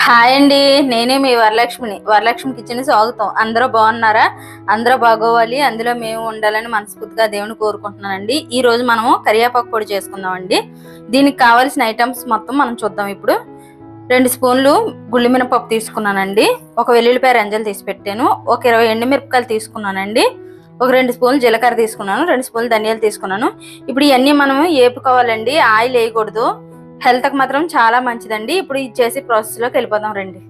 Hi అండి. నేనే మీ వరలక్ష్మిని. Varalakshmi kitchen స్వాగతం. అందరూ బాగున్నారా? అందరూ బాగోవాలి. అందులో మేము ఉండాలని మనస్ఫూర్తిగా దేవుని కోరుకుంటున్నానండి. ఈ రోజు మనము కరివేపాకు పొడి చేసుకుందామండి. దీనికి కావాల్సిన ఐటమ్స్ మొత్తం మనం చూద్దాం ఇప్పుడు. రెండు స్పూన్లు గుళ్ళు మినపప్పు తీసుకున్నానండి. ఒక వెల్లుల్లిపాయ రంజలు తీసి పెట్టాను. ఒక ఇరవై ఎండుమిరపకాయలు తీసుకున్నానండి. ఒక రెండు స్పూన్లు జీలకర్ర తీసుకున్నాను. రెండు స్పూన్లు ధనియాలు తీసుకున్నాను. ఇప్పుడు ఇవన్నీ మనం ఏపుకోవాలండి. ఆయిల్ వేయకూడదు. హెల్త్కి మాత్రం చాలా మంచిదండి. ఇప్పుడు ఇచ్చేసి ప్రాసెస్లోకి లోకి వెళ్ళిపోదాం రండి.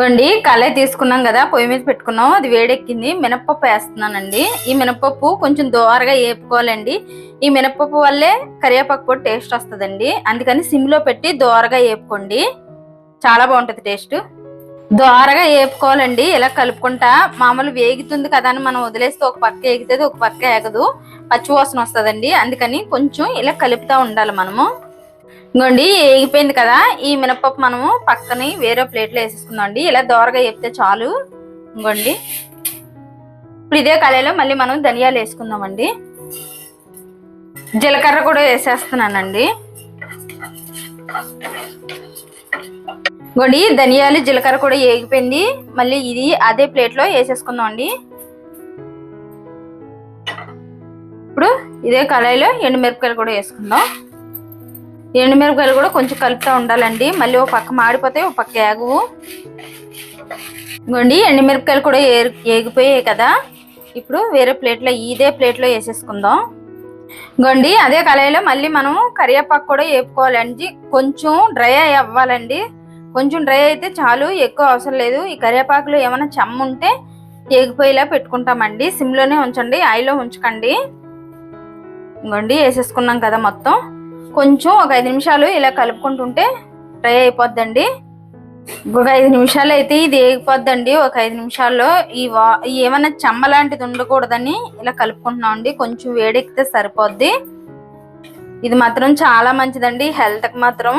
గండి కళాయి తీసుకున్నాం కదా పొయ్యి మీద పెట్టుకున్నాం. అది వేడెక్కింది. మినప్పప్పు వేస్తున్నానండి. ఈ మినప్పప్పు కొంచెం దోరగా వేపుకోవాలండి ఈ మినప్పప్పు వల్లే కరివేపాకు పొడి టేస్ట్ వస్తుందండి. అందుకని సిమ్లో పెట్టి దోరగా వేపుకోండి చాలా బాగుంటుంది టేస్ట్. దోరగా వేపుకోవాలండి ఇలా కలుపుకుంటా మామూలు వేగుతుంది కదా అని మనం వదిలేస్తే ఒక పక్క వేగితే ఒక పక్క ఎగదు పచ్చివాసన వస్తుందండి. అందుకని కొంచెం ఇలా కలుపుతూ ఉండాలి మనము. ఇంకోండి ఏగిపోయింది కదా. ఈ మినపప్పు మనము పక్కని వేరే ప్లేట్లో వేసేసుకుందాం అండి. ఇలా దోరగా చెప్తే చాలు. ఇంకోండి ఇప్పుడు ఇదే కళాయిలో మళ్ళీ మనం ధనియాలు వేసుకుందామండి జీలకర్ర కూడా వేసేస్తున్నానండి. ఇంకోండి ధనియాలు జీలకర్ర కూడా ఏగిపోయింది మళ్ళీ ఇది అదే ప్లేట్లో వేసేసుకుందాం అండి. ఇప్పుడు ఇదే కళాయిలో ఎండుమిరపకాయలు కూడా వేసుకుందాం. ఎండుమిరపకాయలు కూడా కొంచెం కలుపుతూ ఉండాలండి. మళ్ళీ ఒక పక్క మాడిపోతే ఒక పక్క ఏగవు. ఇంకోండి ఎండుమిరపకాయలు కూడా ఏగిపోయాయి కదా. ఇప్పుడు వేరే ప్లేట్లో ఇదే ప్లేట్లో వేసేసుకుందాం. ఇంకోండి అదే కళాయిలో మళ్ళీ మనం కరివేపాకు కూడా వేపుకోవాలండి. కొంచెం డ్రై అవ్వాలండి. కొంచెం డ్రై అయితే చాలు ఎక్కువ అవసరం లేదు. ఈ కరివేపాకులో ఏమైనా చెమ్మ ఉంటే ఏగిపోయేలా పెట్టుకుంటామండి. సిమ్లోనే ఉంచండి ఆయిల్లో ఉంచకండి. ఇంకోండి వేసేసుకున్నాం కదా మొత్తం. కొంచెం ఒక ఐదు నిమిషాలు ఇలా కలుపుకుంటుంటే ఫ్రై అయిపోద్దండి. ఒక ఐదు నిమిషాలు అయితే ఇది వేగిపోద్దండి ఒక ఐదు నిమిషాల్లో ఈ వా ఏమైనా చెమ్మ లాంటిది ఉండకూడదని ఇలా కలుపుకుంటున్నాం అండి. కొంచెం వేడెక్కితే సరిపోద్ది. ఇది మాత్రం చాలా మంచిదండి. హెల్త్కి మాత్రం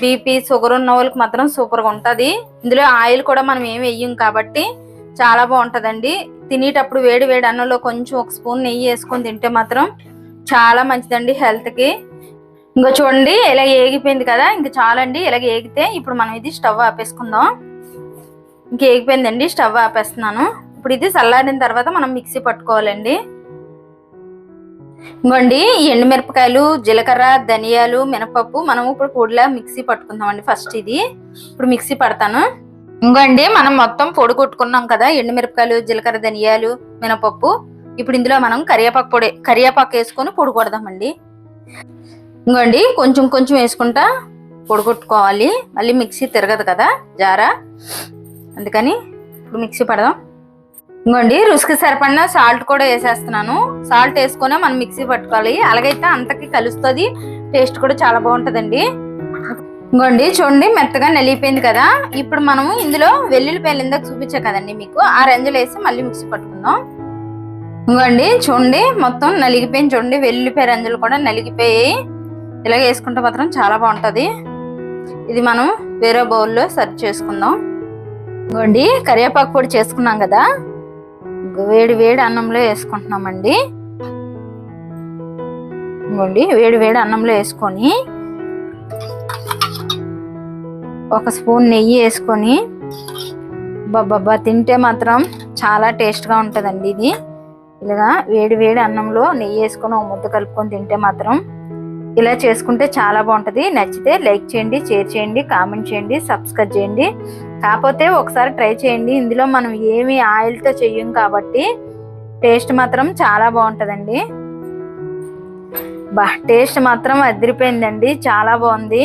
బీపీ షుగర్ ఉన్న వాళ్ళకి మాత్రం సూపర్గా ఉంటుంది. ఇందులో ఆయిల్ కూడా మనం ఏమి వేయం కాబట్టి చాలా బాగుంటుందండి. తినేటప్పుడు వేడి వేడి అన్నంలో కొంచెం ఒక స్పూన్ నెయ్యి వేసుకొని తింటే మాత్రం చాలా మంచిదండి హెల్త్కి. ఇంకా చూడండి ఇలా ఏగిపోయింది కదా ఇంకా చాలండి ఇలాగ ఏగితే ఇప్పుడు మనం ఇది స్టవ్ ఆపేసుకుందాం. ఇంక ఏగిపోయిందండి స్టవ్ ఆపేస్తున్నాను. ఇప్పుడు ఇది చల్లారిన తర్వాత మనం మిక్సీ పట్టుకోవాలండి. ఇంకోండి ఎండుమిరపకాయలు జీలకర్ర ధనియాలు మినపప్పు మనం ఇప్పుడు పొడిలా మిక్సీ పట్టుకుందామండి ఫస్ట్ ఇది. ఇప్పుడు మిక్సీ పడతాను. ఇంకోండి మనం మొత్తం పొడి కొట్టుకున్నాం కదా ఎండుమిరపకాయలు జీలకర్ర ధనియాలు మినపప్పు. ఇప్పుడు ఇందులో మనం కరివేపాకు పొడి కరివేపాకు వేసుకొని పొడి కొడదామండి. ఇంకోండి కొంచెం కొంచెం వేసుకుంటా పొడగొట్టుకోవాలి. మళ్ళీ మిక్సీ తిరగదు కదా జారా. అందుకని ఇప్పుడు మిక్సీ పడదాం. ఇంకోండి రుచికి సరిపడిన సాల్ట్ కూడా వేసేస్తున్నాను. సాల్ట్ వేసుకొని మనం మిక్సీ పట్టుకోవాలి. అలాగైతే అంతకి కలుస్తుంది. టేస్ట్ కూడా చాలా బాగుంటుందండి. ఇంకోండి చూడండి మెత్తగా నలిగిపోయింది కదా. ఇప్పుడు మనము ఇందులో వెల్లుల్లిపాయలు ఇందాక చూపించా కదండి మీకు. ఆ రంజులు వేసి మళ్ళీ మిక్సీ పట్టుకుందాం. ఇంకోండి చూడండి మొత్తం నలిగిపోయింది. చూడండి వెల్లుల్లిపాయ రంజులు కూడా నలిగిపోయాయి. ఇలాగ వేసుకుంటే మాత్రం చాలా బాగుంటుంది. ఇది మనం వేరే బౌల్లో సర్వ్ చేసుకుందాం. ఇంకోండి కరివేపాకు పొడి చేసుకున్నాం కదా? వేడి వేడి అన్నంలో వేసుకుంటున్నామండి. ఇంకోండి వేడి వేడి అన్నంలో వేసుకొని ఒక స్పూన్ నెయ్యి వేసుకొని బాబా తింటే మాత్రం చాలా టేస్ట్గా ఉంటుందండి ఇది. ఇలాగా వేడి వేడి అన్నంలో నెయ్యి వేసుకొని ఒక ముద్ద కలుపుకొని తింటే మాత్రం ఇలా చేసుకుంటే చాలా బాగుంటుంది. నచ్చితే లైక్ చేయండి షేర్ చేయండి కామెంట్ చేయండి సబ్స్క్రైబ్ చేయండి. కాకపోతే ఒకసారి ట్రై చేయండి. ఇందులో మనం ఏమి ఆయిల్తో చెయ్యం కాబట్టి టేస్ట్ మాత్రం చాలా బాగుంటుందండి. బా టేస్ట్ మాత్రం అదిరిపోయిందండి. చాలా బాగుంది.